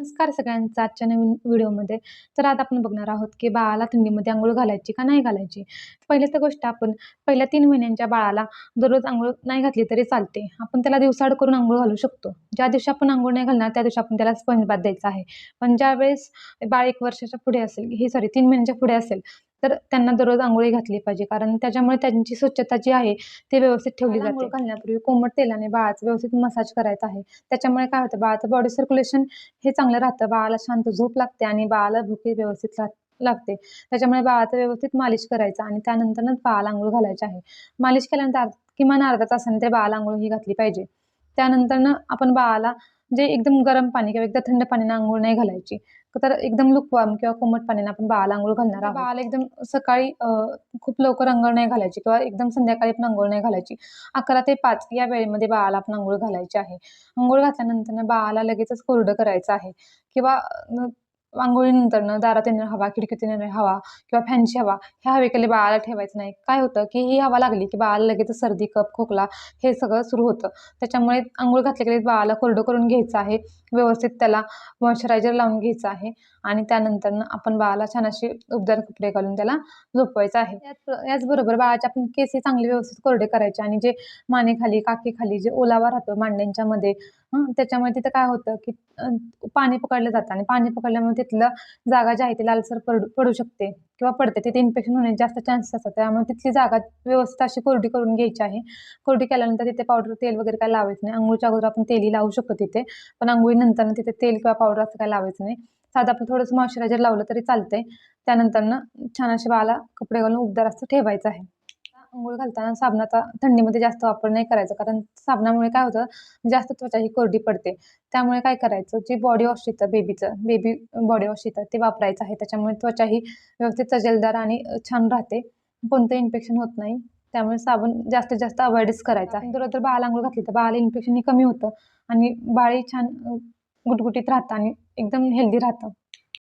नमस्कार सगळ्यांचा आजच्या नवीन व्हिडिओमध्ये. तर आज आपण बघणार आहोत की बाळाला थंडीमध्ये आंघोळ घालायची का नाही घालायची? पहिली तर गोष्ट आपण पहिल्या तीन महिन्यांच्या बाळाला दररोज आंघोळ नाही घातली तरी चालते. आपण त्याला दिवसाड करून आंघोळ घालू शकतो. ज्या दिवशी आपण आंघोळ नाही घालणार त्या दिवशी आपण त्याला स्पंज बाथ द्यायचा आहे. पण ज्यावेळेस बाळ एक वर्षाच्या पुढे असेल हे सॉरी तीन महिन्यांच्या पुढे असेल तर त्यांना दररोज आंघोळी घातली पाहिजे. कारण त्याच्यामुळे त्यांची स्वच्छता जी आहे ती व्यवस्थित ठेवली जाते. घालण्यापूर्वी कोमट तेलाने बाळाचं व्यवस्थित मसाज करायचा आहे. त्याच्यामुळे काय होतं बाळाचं बॉडी सर्क्युलेशन हे चांगलं राहतं. बाळाला शांत झोप लागते आणि बाळाला भूकी व्यवस्थित लागते. त्याच्यामुळे बाळाचं व्यवस्थित मालिश करायचं आणि त्यानंतरच बाळाला आंघोळ घालायची आहे. मालिश केल्यानंतर किमान अर्धा तासाने तरी बाळाला आंघोळ ही घातली पाहिजे. त्यानंतरनं आपण बाळाला जे एकदम गरम पाणी किंवा एकदम थंड पाण्यानं आंघोळ नाही घालायची तर एकदम लुकवाम किंवा कोमट पाण्याने आपण बाळाला आंघोळ घालणार आहोत. बाळाला एकदम सकाळी खूप लवकर आंघोळ नाही घालायची किंवा एकदम संध्याकाळी पण आंघोळ नाही घालायची. अकरा ते पाच या वेळेमध्ये बाळाला आपण आंघोळ घालायची आहे. आंघोळ घातल्यानंतर बाळाला लगेचच कोरडं करायचं आहे किंवा आंघोळीनंतरनं दारात येणारी हवा खिडकीत येणारी हवा किंवा फॅनची हवा ह्या हवेखाली बाळाला ठेवायचं नाही. काय होतं की ही हवा लागली की बाळाला लगेच सर्दी कप खोकला हे सगळं सुरू होतं. त्याच्यामुळे आंघोळ घातल्या बाळाला कोरडं करून घ्यायचं आहे व्यवस्थित त्याला मॉइश्चरायझर लावून घ्यायचं आहे आणि त्यानंतरनं आपण बाळाला छान असे उबदार कपडे घालून त्याला झोपवायचं आहे. याच याचबरोबर बाळाचे आपण केस चांगले व्यवस्थित कोरडे करायचे आणि जे मानेखाली काकीखाली जे ओलावा राहतो मांड्यांच्यामध्ये त्याच्यामुळे तिथं काय होतं की पाणी पकडलं जातं आणि पाणी पकडल्यामुळे तिथलं जागा जी आहे ती लालसर पडू पडू शकते किंवा पडते. तिथे इन्फेक्शन होण्याचे जास्त चान्सेस असतात. त्यामुळे तिथली जागा व्यवस्थित अशी कोरडी करून घ्यायची आहे. कोरडी केल्यानंतर तिथे पावडर तेल वगैरे काय लावायचं नाही. आंघोळच्या अगोदर आपण तेलही लावू शकतो तिथे. पण आंघोळीनंतर तिथे तेल किंवा पावडर असं काय लावायचं नाही. साधं आपण थोडंसं मॉइश्चरायझर लावलं तरी चालतंय. त्यानंतरनं छान असे बाला कपडे घालून उबदार असं ठेवायचं आहे. आंघोळ घालताना साबणाचा थंडीमध्ये जास्त वापर नाही करायचा. कारण साबणामुळे काय होतं जास्त त्वचा ही कोरडी पडते. त्यामुळे काय करायचं जे बॉडी वॉश येतं बेबीचं बेबी बॉडी वॉश येतं ते वापरायचं आहे. त्याच्यामुळे त्वचा ही व्यवस्थित सजेलदार आणि छान राहते. कोणतं इन्फेक्शन होत नाही. त्यामुळे साबण जास्तीत जास्त अवॉइडच करायचा आहे. बरोबर बाळाला आंघोळ घातली तर बाळाला इन्फेक्शन कमी होतं. आणि बाळही छान गुटगुटीत राहतं आणि एकदम हेल्दी राहतं.